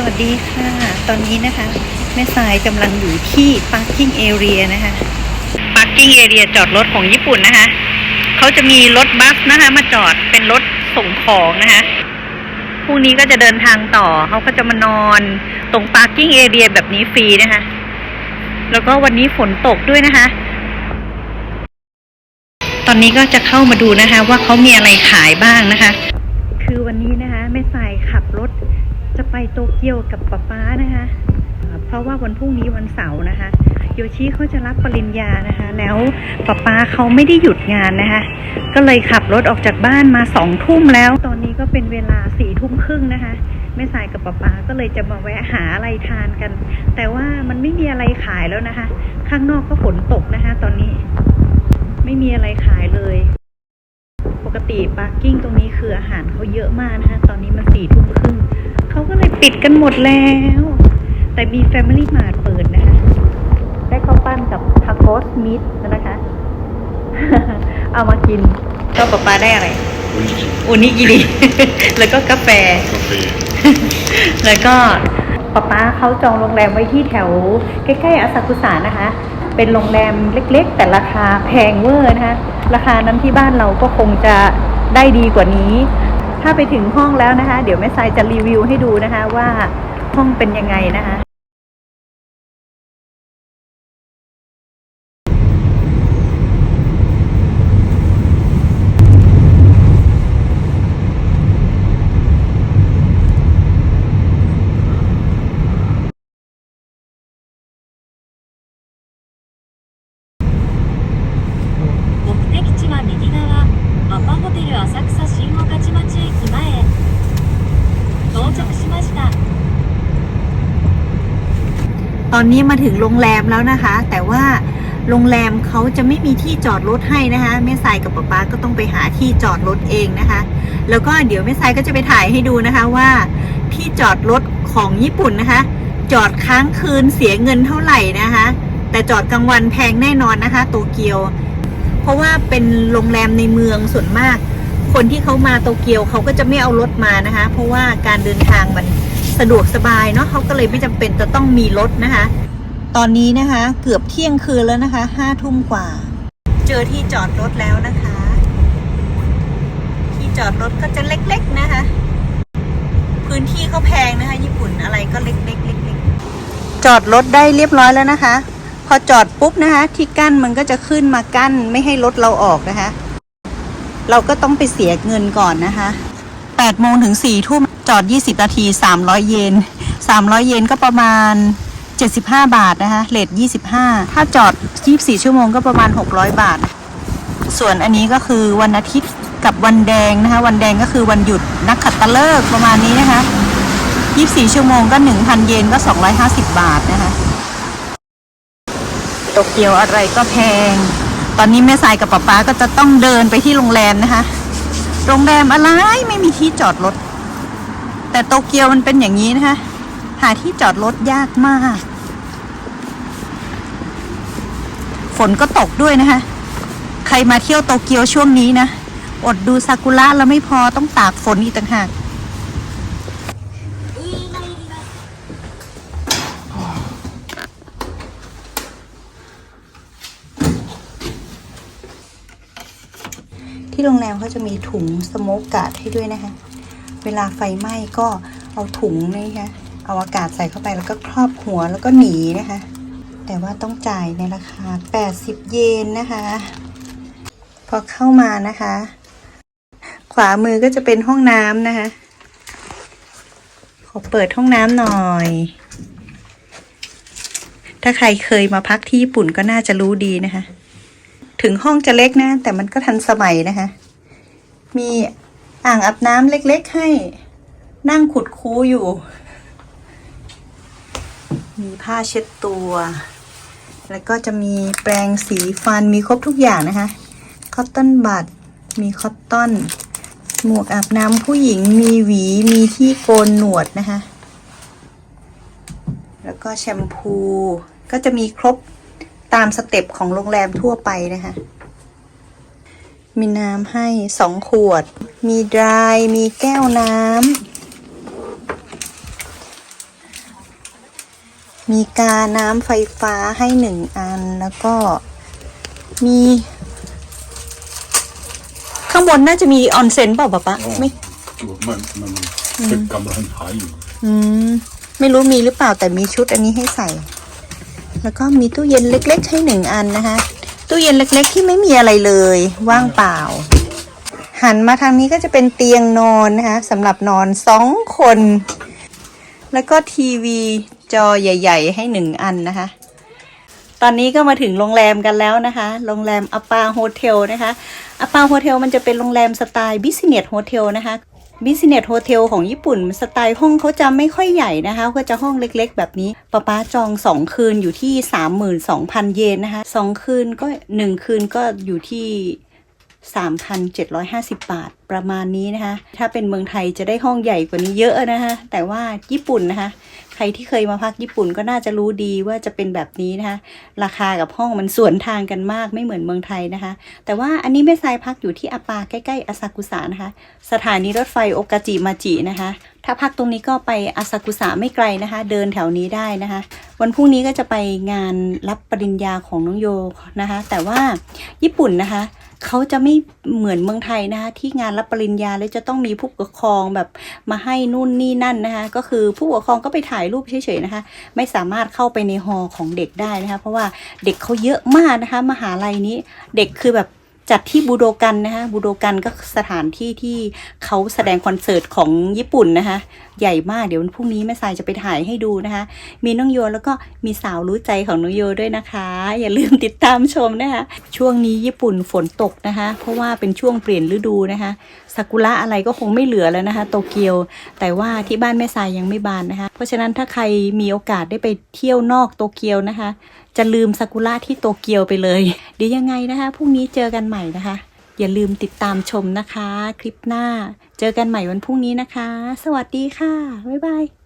สวัสดีค่ะ ตอนนี้นะคะ แม่สายกำลังอยู่ที่ parking area นะคะ parking area จอดรถของญี่ปุ่นนะคะ เขาจะมีรถบัสนะคะ มาจอดเป็นรถส่งของนะคะพรุ่งนี้ก็จะเดินทางต่อ เขาก็จะมานอนตรง parking area แบบนี้ฟรีนะคะ แล้วก็วันนี้ฝนตกด้วยนะคะ ตอนนี้ก็จะเข้ามาดูนะคะ ว่าเขามีอะไรขายบ้างนะคะ คือวันนี้นะคะแม่สายขับรถ จะไปโตเกียวกับป๊าป๊านะคะ เพราะว่าวันพรุ่งนี้วันเสาร์นะคะ โยชิเขาจะรับปริญญานะคะ แล้วป๊าป๊าเขาไม่ได้หยุดงานนะคะ ก็เลยขับรถออกจากบ้านมาสองทุ่มแล้ว ตอนนี้ก็เป็นเวลาสี่ทุ่มครึ่งนะคะแม่สายกับป๊าป๊าก็เลยจะมาแวะหาอะไรทานกัน แต่ว่ามันไม่มีอะไรขายแล้วนะคะ ข้างนอกก็ฝนตกนะคะ ตอนนี้ไม่มีอะไรขายเลยปกติปาร์กิ้งตรงนี้คืออาหารเขาเยอะมากนะคะ ตอนนี้มันสี่ทุ่มครึ่ง เขาก็เลยปิดกันหมดแล้ว แต่มีแฟมิลี่มาดเปิดนะคะ ได้ข้าวปั้นกับทาโกสมิดนะคะ เอามากินก็ปะปาได้อะไร อุนิกิริแล้วก็กาแฟ แล้วก็ป๊าป้าเขาจองโรงแรมไว้ที่แถว ใกล้ๆอาซากุสานะคะ เป็นโรงแรมเล็กๆ แต่ราคาแพงเวอร์นะคะ ราคานั้นที่บ้านเราก็คงจะได้ดีกว่านี้ ถ้าไปถึงห้องแล้วนะคะ เดี๋ยวแม่ทรายจะรีวิวให้ดูนะคะว่าห้องเป็นยังไงนะคะ ตอนนี้มาถึงโรงแรมแล้วนะคะ แต่ว่าโรงแรมเขาจะไม่มีที่จอดรถให้นะคะแม่ทรายกับป๊าป๊าก็ต้องไปหาที่จอดรถเองนะคะ แล้วก็เดี๋ยวแม่ทรายก็จะไปถ่ายให้ดูนะคะว่าที่จอดรถของญี่ปุ่นนะคะ จอดค้างคืนเสียเงินเท่าไหร่นะคะ แต่จอดกลางวันแพงแน่นอนนะคะ โตเกียว เพราะว่าเป็นโรงแรมในเมืองส่วนมาก คนที่เขามาโตเกียวเขาก็จะไม่เอารถมานะคะ เพราะว่าการเดินทางมัน สะดวกสบายเนาะเขาก็เลยไม่จำเป็นจะต้องมีรถนะคะ ตอนนี้นะคะ เกือบเที่ยงคืนแล้วนะคะห้าทุ่มกว่า เจอที่จอดรถแล้วนะคะ ที่จอดรถก็จะเล็กๆนะคะ พื้นที่เขาแพงนะคะ ญี่ปุ่นอะไรก็เล็กๆเล็กๆจอดรถได้เรียบร้อยแล้วนะคะ พอจอดปุ๊บนะคะ ที่กั้นมันก็จะขึ้นมากั้นไม่ให้รถเราออกนะคะ เราก็ต้องไปเสียเงินก่อนนะคะ8โมงถึง4ทุ่ม จอด 20 นาที 300 เยน 300 เยนก็ประมาณ 75 บาทนะคะเลท25 ถ้าจอด 24 ชั่วโมงก็ประมาณ 600 บาท ส่วนอันนี้ก็คือวันอาทิตย์กับวันแดงนะคะ วันแดงก็คือวันหยุดนักขัตฤกษ์ประมาณนี้นะคะ 24 ชั่วโมงก็ 1,000 เยนก็ 250 บาทนะคะโตเกียวอะไรก็แพง ตอนนี้แม่สายกับป๊าป๊าก็จะต้องเดินไปที่โรงแรมนะคะ โรงแรมอะไรไม่มีที่จอดรถ แต่โตเกียวมันเป็นอย่างนี้นะคะ หาที่จอดรถยากมาก ฝนก็ตกด้วยนะคะ ใครมาเที่ยวโตเกียวช่วงนี้นะ อดดูซากุระแล้วไม่พอต้องตากฝนอีกต่างหากที่โรงแรมเขาจะมีถุงสโมกกาดให้ด้วยนะคะ เวลาไฟไหม้ก็เอาถุงนี่คะเอาอากาศใส่เข้าไปแล้วก็ครอบหัวแล้วก็หนีนะคะ แต่ว่าต้องจ่ายในราคา 80 เยนนะคะ พอเข้ามานะคะ ขวามือก็จะเป็นห้องน้ำนะคะ ขอเปิดห้องน้ำหน่อย ถ้าใครเคยมาพักที่ญี่ปุ่นก็น่าจะรู้ดีนะคะ ถึงห้องจะเล็กนะ แต่มันก็ทันสมัยนะคะ มี อ่างอาบน้ำเล็ก ๆ ให้ นั่งขุดคูอยู่ มีผ้าเช็ดตัว แล้วก็จะมีแปรงสีฟันมีครบทุกอย่างนะคะ คอตตอนบัดมีคอตตอน หมวกอาบน้ำผู้หญิง มีหวี มีที่โกนหนวดนะคะ แล้วก็แชมพู ก็จะมีครบตามสเต็ปของโรงแรมทั่วไปนะคะ มีน้ำให้สองขวด มีดราย มีแก้วน้ำ มีกาน้ำไฟฟ้าให้หนึ่งอัน แล้วก็มี ข้างบนน่าจะมีออนเซ็นเปล่าปะปะไม่ มันมันเป็นกำลังหายอยู่ อืม ไม่รู้มีหรือเปล่าแต่มีชุดอันนี้ให้ใส่ แล้วก็มีตู้เย็นเล็ก ๆ ให้หนึ่งอันนะคะ ตู้เย็นเล็กๆ ที่ไม่มีอะไรเลย ว่างเปล่า หันมาทางนี้ก็จะเป็นเตียงนอนนะคะสำหรับนอนสองคน แล้วก็ทีวีจอใหญ่ ๆ ให้หนึ่งอันนะคะ ตอนนี้ก็มาถึงโรงแรมกันแล้วนะคะ โรงแรมอปาโฮเทลนะคะอปาโฮเทลมันจะเป็นโรงแรมสไตล์บิสเนสโฮเทลนะคะ บิสเนสโฮเทลของญี่ปุ่นสไตล์ห้องเขาจะไม่ค่อยใหญ่นะคะ ก็จะห้องเล็กๆ แบบนี้ป้าป้าจองสองคืนอยู่ที่ 32,000 เยนนะคะสองคืนก็หนึ่งคืนก็อยู่ที่ 3,750 บาทประมาณนี้นะคะ ถ้าเป็นเมืองไทยจะได้ห้องใหญ่กว่านี้เยอะนะคะ แต่ว่าญี่ปุ่นนะคะ ใครที่เคยมาพักญี่ปุ่นก็น่าจะรู้ดีว่าจะเป็นแบบนี้นะคะ ราคากับห้องมันสวนทางกันมากไม่เหมือนเมืองไทยนะคะ แต่ว่าอันนี้แม่ทรายพักอยู่ที่อาปาใกล้ๆอาซากุสะนะคะ สถานีรถไฟโอกาจิมาจินะคะ ถ้าพักตรงนี้ก็ไปอาซากุสะไม่ไกลนะคะ เดินแถวนี้ได้นะคะ วันพรุ่งนี้ก็จะไปงานรับปริญญาของน้องโยนะคะ แต่ว่าญี่ปุ่นนะคะ เขาจะไม่เหมือนเมืองไทยนะคะที่งานรับปริญญาแล้วจะต้องมีผู้ปกครองแบบมาให้นู่นนี่นั่นนะคะก็คือผู้ปกครองก็ไปถ่ายรูปเฉยๆนะคะ ไม่สามารถเข้าไปในฮอของเด็กได้นะคะ เพราะว่าเด็กเขาเยอะมากนะคะมหาลัยนี้เด็กคือแบบ จัดที่บูโดกันนะคะบูโดกันก็สถานที่ที่เขาแสดงคอนเสิร์ตของญี่ปุ่นนะคะ ใหญ่มากเดี๋ยววันพรุ่งนี้แม่ทรายจะไปถ่ายให้ดูนะคะ มีน้องโยแล้วก็มีสาวรู้ใจของน้องโยด้วยนะคะ อย่าลืมติดตามชมนะคะ ช่วงนี้ญี่ปุ่นฝนตกนะคะ เพราะว่าเป็นช่วงเปลี่ยนฤดูนะคะซากุระอะไรก็คงไม่เหลือแล้วนะคะ โตเกียว แต่ว่าที่บ้านแม่ทรายยังไม่บานนะคะ เพราะฉะนั้นถ้าใครมีโอกาสได้ไปเที่ยวนอกโตเกียวนะคะจะลืมซากุระที่โตเกียวไปเลย เดี๋ยวยังไงนะคะพรุ่งนี้เจอกันใหม่นะคะ อย่าลืมติดตามชมนะคะ คลิปหน้า เจอกันใหม่วันพรุ่งนี้นะคะ สวัสดีค่ะ บ๊ายบาย